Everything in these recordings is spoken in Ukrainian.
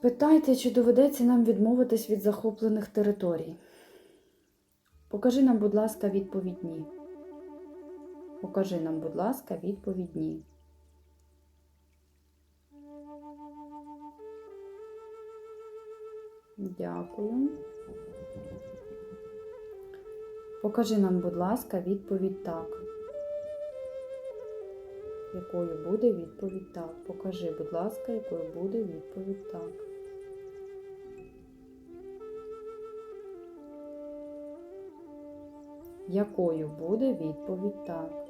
Спитайте, чи доведеться нам відмовитись від захоплених територій. Покажи нам, будь ласка, відповідь ні. Покажи нам, будь ласка, відповідь ні. Дякую. Покажи нам, будь ласка, відповідь так. Якою буде відповідь так? Покажи, будь ласка, якою буде відповідь так. Якою буде відповідь так?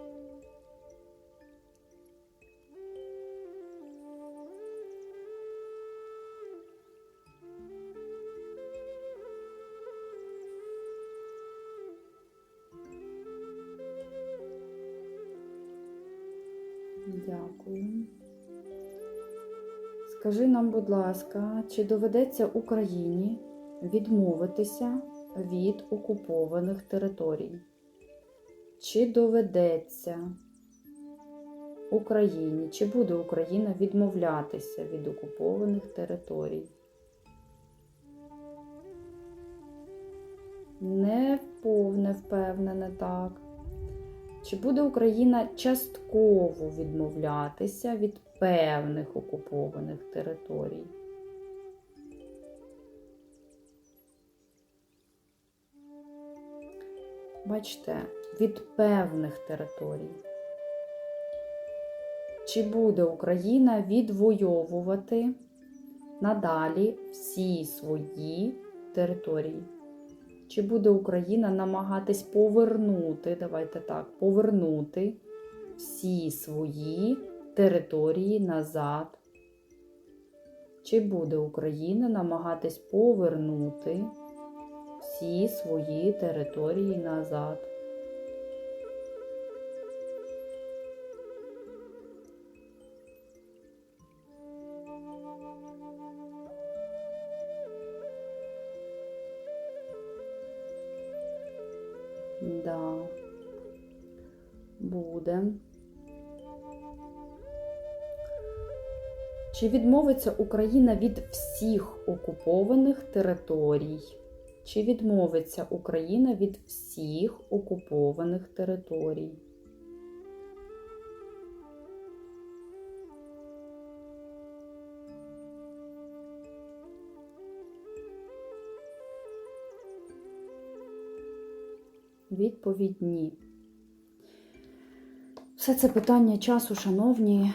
Дякую. Скажи нам, будь ласка, чи доведеться Україні відмовитися від окупованих територій? Чи доведеться Україні, чи буде Україна відмовлятися від окупованих територій? Не повне впевнене так. Чи буде Україна частково відмовлятися від певних окупованих територій? Бачите, від певних територій. Чи буде Україна відвоювати надалі всі свої території? Чи буде Україна намагатись повернути, давайте так, повернути всі свої території назад? Чи буде Україна намагатись повернути всі свої території назад? Да. Буде. Чи відмовиться Україна від всіх окупованих територій? Чи відмовиться Україна від всіх окупованих територій? Відповідь ні. Все це питання часу, шановні.